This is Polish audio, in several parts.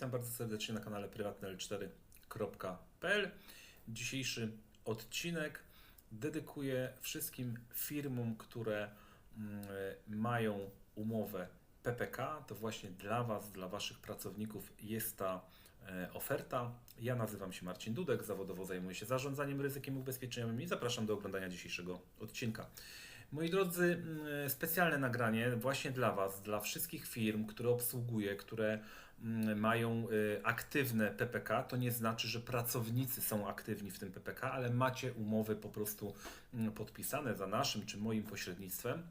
witam bardzo serdecznie na kanale prywatnel4.pl. Dzisiejszy odcinek dedykuję wszystkim firmom, które mm, mają umowę PPK. To właśnie dla Was, dla Waszych pracowników jest ta e, oferta. Ja nazywam się Marcin Dudek, zawodowo zajmuję się zarządzaniem ryzykiem ubezpieczeniowym i zapraszam do oglądania dzisiejszego odcinka. Moi drodzy, mm, specjalne nagranie właśnie dla Was, dla wszystkich firm, które obsługuję, które mają y, aktywne PPK. To nie znaczy, że pracownicy są aktywni w tym PPK, ale macie umowy po prostu mm, podpisane za naszym czy moim pośrednictwem.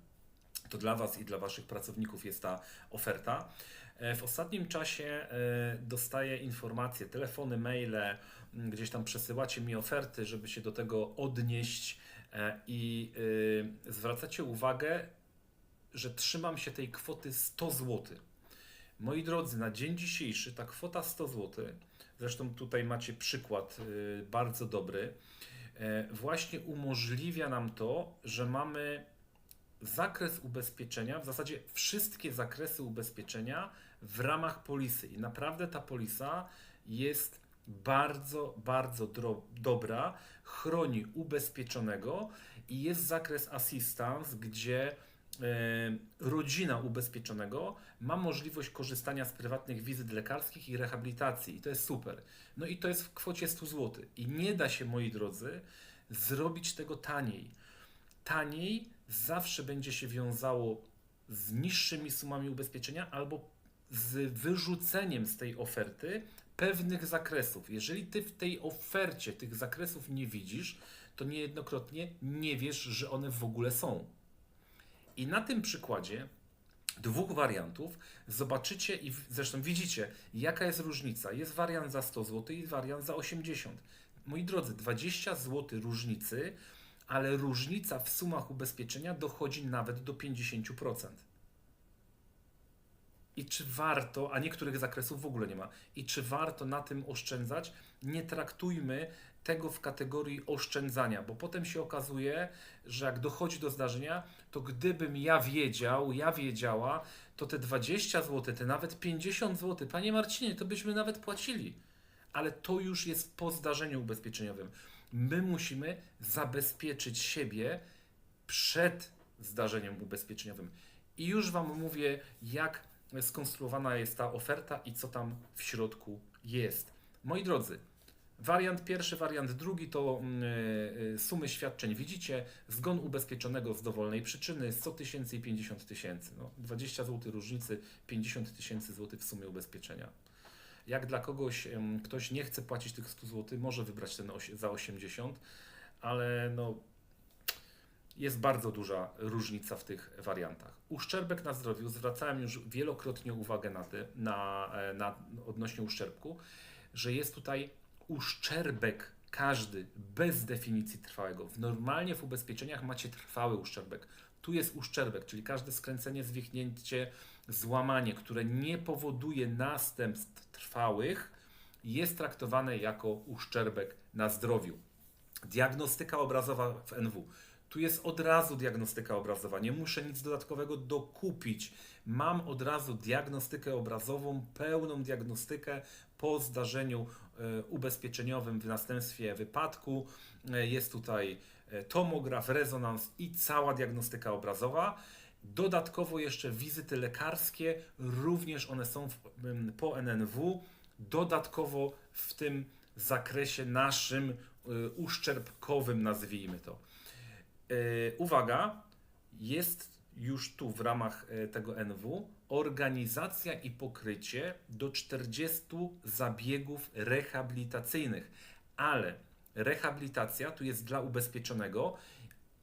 To dla Was i dla Waszych pracowników jest ta oferta. E, W ostatnim czasie e, dostaję informacje, telefony, maile, m, gdzieś tam przesyłacie mi oferty, żeby się do tego odnieść e, i y, zwracacie uwagę, że trzymam się tej kwoty 100 zł. Moi drodzy, na dzień dzisiejszy ta kwota 100 zł, zresztą tutaj macie przykład y, bardzo dobry, e, właśnie umożliwia nam to, że mamy zakres ubezpieczenia, w zasadzie wszystkie zakresy ubezpieczenia w ramach polisy. I naprawdę ta polisa jest bardzo, bardzo dobra, chroni ubezpieczonego i jest zakres assistance, gdzie rodzina ubezpieczonego ma możliwość korzystania z prywatnych wizyt lekarskich i rehabilitacji. I to jest super. No i to jest w kwocie 100 zł. I nie da się, moi drodzy, zrobić tego taniej taniej zawsze będzie się wiązało z niższymi sumami ubezpieczenia albo z wyrzuceniem z tej oferty pewnych zakresów. Jeżeli ty w tej ofercie tych zakresów nie widzisz, to niejednokrotnie nie wiesz, że one w ogóle są. I na tym przykładzie dwóch wariantów zobaczycie i zresztą widzicie, jaka jest różnica. Jest wariant za 100 zł i wariant za 80. Moi drodzy, 20 zł różnicy, ale różnica w sumach ubezpieczenia dochodzi nawet do 50%. I czy warto, a niektórych zakresów w ogóle nie ma, i czy warto na tym oszczędzać? Nie traktujmy tego w kategorii oszczędzania, bo potem się okazuje, że jak dochodzi do zdarzenia, to gdybym ja wiedział, ja wiedziała, to te 20 zł, te nawet 50 zł, panie Marcinie, to byśmy nawet płacili. Ale to już jest po zdarzeniu ubezpieczeniowym. My musimy zabezpieczyć siebie przed zdarzeniem ubezpieczeniowym. I już Wam mówię, jak skonstruowana jest ta oferta i co tam w środku jest. Moi drodzy, wariant pierwszy, wariant drugi to mm, y, sumy świadczeń. Widzicie, zgon ubezpieczonego z dowolnej przyczyny 100 tysięcy i 50 tysięcy. No, 20 zł różnicy, 50 tysięcy złotych w sumie ubezpieczenia. Jak dla kogoś, ktoś nie chce płacić tych 100 zł, może wybrać ten za 80, ale no, jest bardzo duża różnica w tych wariantach. Uszczerbek na zdrowiu, zwracałem już wielokrotnie uwagę na, ty, na, e, na odnośnie uszczerbku, że jest tutaj uszczerbek każdy bez definicji trwałego. W- Normalnie w ubezpieczeniach macie trwały uszczerbek. Tu jest uszczerbek, czyli każde skręcenie, zwichnięcie, złamanie, które nie powoduje następstw trwałych, jest traktowane jako uszczerbek na zdrowiu. Diagnostyka obrazowa w NW. Tu jest od razu diagnostyka obrazowa, nie muszę nic dodatkowego dokupić. Mam od razu diagnostykę obrazową, pełną diagnostykę po zdarzeniu e, ubezpieczeniowym w następstwie wypadku. E, Jest tutaj e, tomograf, rezonans i cała diagnostyka obrazowa. Dodatkowo jeszcze wizyty lekarskie, również one są w, po NNW. Dodatkowo w tym zakresie naszym uszczerbkowym, nazwijmy to. Y, Uwaga, jest już tu w ramach y, tego NW organizacja i pokrycie do 40 zabiegów rehabilitacyjnych, ale rehabilitacja tu jest dla ubezpieczonego,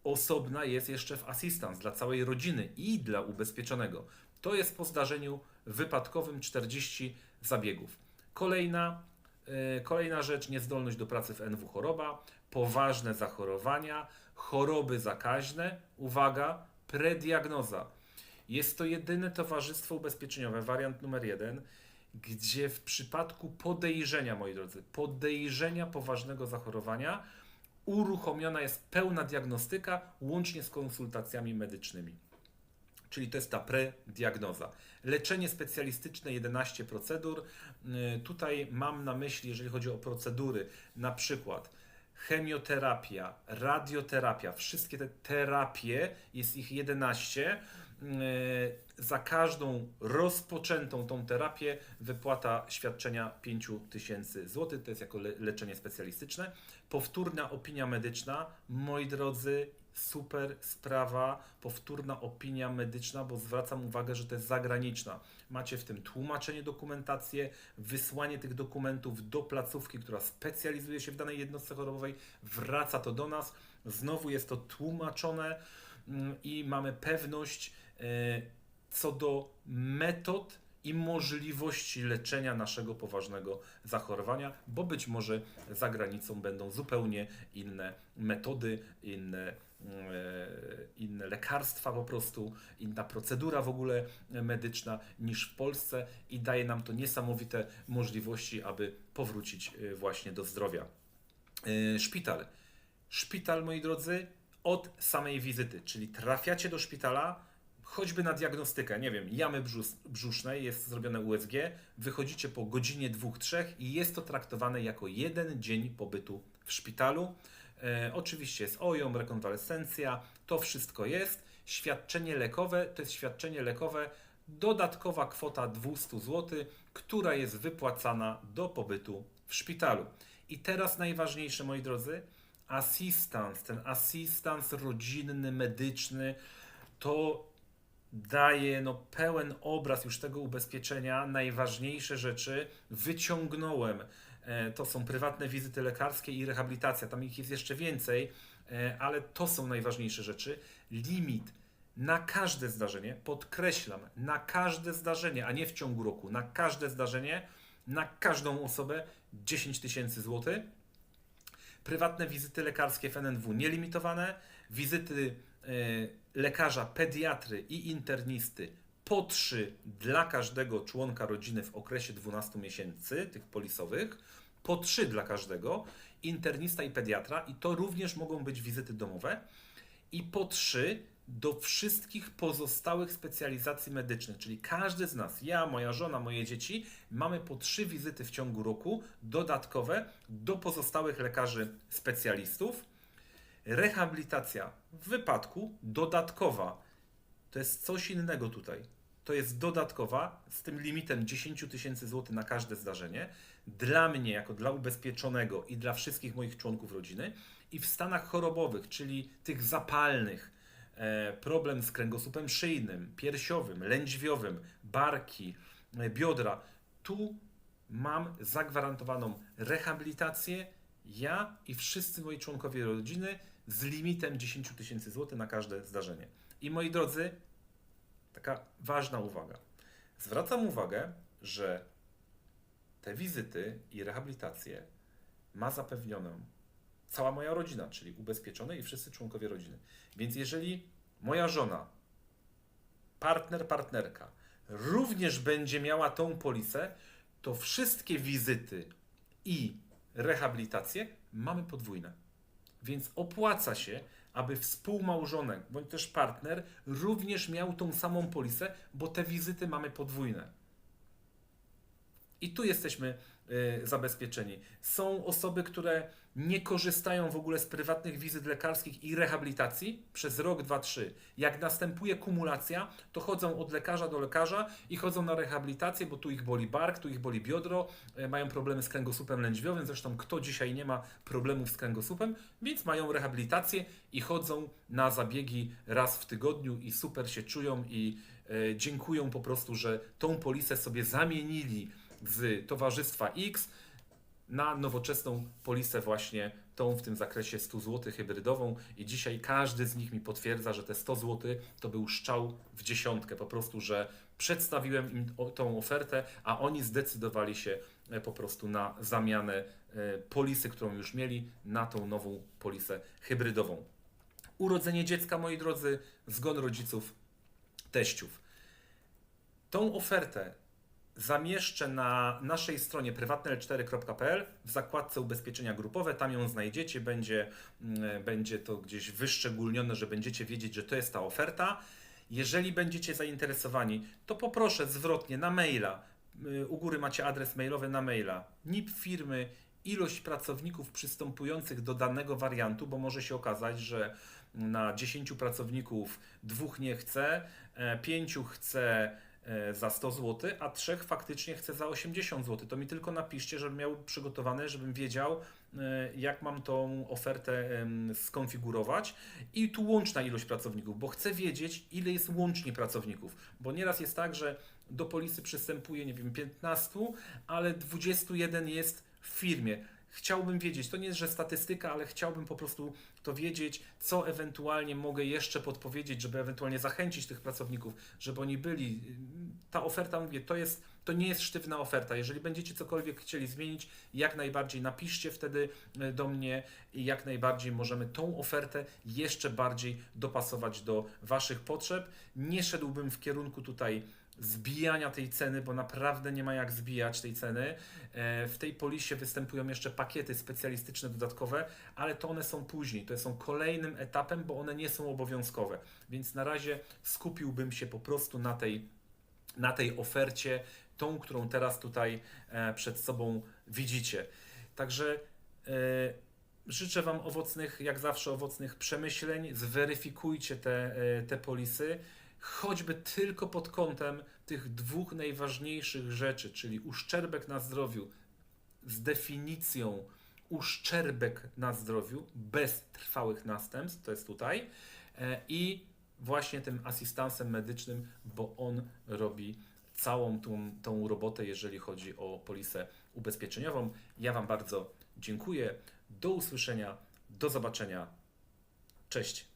osobna jest jeszcze w assistance dla całej rodziny i dla ubezpieczonego. To jest po zdarzeniu wypadkowym 40 zabiegów. Kolejna, kolejna rzecz, niezdolność do pracy w NW choroba, poważne zachorowania, choroby zakaźne, uwaga, prediagnoza. Jest to jedyne towarzystwo ubezpieczeniowe, wariant numer jeden, gdzie w przypadku podejrzenia, moi drodzy, podejrzenia poważnego zachorowania, uruchomiona jest pełna diagnostyka łącznie z konsultacjami medycznymi. Czyli to jest ta prediagnoza. Leczenie specjalistyczne 11 procedur. Y, Tutaj mam na myśli, jeżeli chodzi o procedury, na przykład chemioterapia, radioterapia, wszystkie te terapie, jest ich 11. Y, Za każdą rozpoczętą tą terapię wypłata świadczenia 5000 zł, to jest jako le- leczenie specjalistyczne. Powtórna opinia medyczna, moi drodzy, super sprawa, powtórna opinia medyczna, bo zwracam uwagę, że to jest zagraniczna. Macie w tym tłumaczenie dokumentacji, wysłanie tych dokumentów do placówki, która specjalizuje się w danej jednostce chorobowej, wraca to do nas, znowu jest to tłumaczone mm, i mamy pewność e, co do metod i możliwości leczenia naszego poważnego zachorowania, bo być może za granicą będą zupełnie inne metody, inne, e, inne lekarstwa po prostu, inna procedura w ogóle medyczna niż w Polsce i daje nam to niesamowite możliwości, aby powrócić e, właśnie do zdrowia. E, Szpital. Szpital, moi drodzy, od samej wizyty, czyli trafiacie do szpitala, choćby na diagnostykę, nie wiem, jamy brzus, brzusznej, jest zrobione USG, wychodzicie po godzinie, dwóch, trzech i jest to traktowane jako jeden dzień pobytu w szpitalu. E, oczywiście jest OJOM, rekonwalescencja, to wszystko jest. Świadczenie lekowe to jest świadczenie lekowe, dodatkowa kwota 200 zł, która jest wypłacana do pobytu w szpitalu. I teraz najważniejsze, moi drodzy, asystans, ten asystans rodzinny, medyczny, to daje no, pełen obraz już tego ubezpieczenia. Najważniejsze rzeczy wyciągnąłem. E, To są prywatne wizyty lekarskie i rehabilitacja. Tam ich jest jeszcze więcej, e, ale to są najważniejsze rzeczy. Limit na każde zdarzenie, podkreślam, na każde zdarzenie, a nie w ciągu roku, na każde zdarzenie, na każdą osobę 10 tysięcy złotych. Prywatne wizyty lekarskie w NNW nielimitowane, wizyty lekarza, pediatry i internisty po trzy dla każdego członka rodziny w okresie 12 miesięcy, tych polisowych, po trzy dla każdego, internista i pediatra, i to również mogą być wizyty domowe, i po trzy do wszystkich pozostałych specjalizacji medycznych, czyli każdy z nas, ja, moja żona, moje dzieci, mamy po trzy wizyty w ciągu roku dodatkowe do pozostałych lekarzy specjalistów. Rehabilitacja w wypadku dodatkowa. To jest coś innego tutaj. To jest dodatkowa z tym limitem 10 tysięcy złotych na każde zdarzenie. Dla mnie, jako dla ubezpieczonego i dla wszystkich moich członków rodziny. I w stanach chorobowych, czyli tych zapalnych, e, problem z kręgosłupem szyjnym, piersiowym, lędźwiowym, barki, e, biodra, tu mam zagwarantowaną rehabilitację, ja i wszyscy moi członkowie rodziny z limitem 10 tysięcy złotych na każde zdarzenie. I moi drodzy, taka ważna uwaga. Zwracam uwagę, że te wizyty i rehabilitacje ma zapewnioną cała moja rodzina, czyli ubezpieczone i wszyscy członkowie rodziny. Więc jeżeli moja żona, partner, partnerka również będzie miała tą polisę, to wszystkie wizyty i rehabilitacje mamy podwójne. Więc opłaca się, aby współmałżonek bądź też partner również miał tą samą polisę, bo te wizyty mamy podwójne. I tu jesteśmy y, zabezpieczeni. Są osoby, które nie korzystają w ogóle z prywatnych wizyt lekarskich i rehabilitacji przez rok, dwa, trzy. Jak następuje kumulacja, to chodzą od lekarza do lekarza i chodzą na rehabilitację, bo tu ich boli bark, tu ich boli biodro, y, mają problemy z kręgosłupem lędźwiowym. Zresztą kto dzisiaj nie ma problemów z kręgosłupem, więc mają rehabilitację i chodzą na zabiegi raz w tygodniu i super się czują i y, dziękują po prostu, że tą polisę sobie zamienili z towarzystwa X na nowoczesną polisę właśnie tą w tym zakresie 100 zł hybrydową i dzisiaj każdy z nich mi potwierdza, że te 100 zł to był szczał w dziesiątkę, po prostu, że przedstawiłem im tą ofertę, a oni zdecydowali się e, po prostu na zamianę e, polisy, którą już mieli, na tą nową polisę hybrydową. Urodzenie dziecka, moi drodzy, zgon rodziców, teściów. Tą ofertę zamieszczę na naszej stronie prywatnel4.pl w zakładce ubezpieczenia grupowe. Tam ją znajdziecie. Będzie, mm, będzie to gdzieś wyszczególnione, że będziecie wiedzieć, że to jest ta oferta. Jeżeli będziecie zainteresowani, to poproszę zwrotnie na maila. Y, U góry macie adres mailowy na maila. NIP firmy, ilość pracowników przystępujących do danego wariantu, bo może się okazać, że na 10 pracowników dwóch nie chce, e, pięciu chce za 100 zł, a trzech faktycznie chce za 80 zł. To mi tylko napiszcie, żebym miał przygotowane, żebym wiedział, e, jak mam tą ofertę skonfigurować i tu łączna ilość pracowników, bo chcę wiedzieć, ile jest łącznie pracowników, bo nieraz jest tak, że do polisy przystępuje, nie wiem, 15, ale 21 jest w firmie. Chciałbym wiedzieć, to nie jest, że statystyka, ale chciałbym po prostu to wiedzieć, co ewentualnie mogę jeszcze podpowiedzieć, żeby ewentualnie zachęcić tych pracowników, żeby oni byli. Ta oferta, mówię, to jest, to nie jest sztywna oferta. Jeżeli będziecie cokolwiek chcieli zmienić, jak najbardziej napiszcie wtedy e, do mnie i jak najbardziej możemy tą ofertę jeszcze bardziej dopasować do Waszych potrzeb. Nie szedłbym w kierunku tutaj zbijania tej ceny, bo naprawdę nie ma jak zbijać tej ceny. E, W tej polisie występują jeszcze pakiety specjalistyczne dodatkowe, ale to one są później, to są kolejnym etapem, bo one nie są obowiązkowe. Więc na razie skupiłbym się po prostu na tej, na tej ofercie, tą, którą teraz tutaj e, przed sobą widzicie. Także e, życzę Wam owocnych, jak zawsze, owocnych przemyśleń. Zweryfikujcie te, te polisy choćby tylko pod kątem tych dwóch najważniejszych rzeczy, czyli uszczerbek na zdrowiu z definicją uszczerbek na zdrowiu bez trwałych następstw, to jest tutaj, e, i właśnie tym asystansem medycznym, bo on robi całą tą, tą robotę, jeżeli chodzi o polisę ubezpieczeniową. Ja Wam bardzo dziękuję. Do usłyszenia, do zobaczenia. Cześć.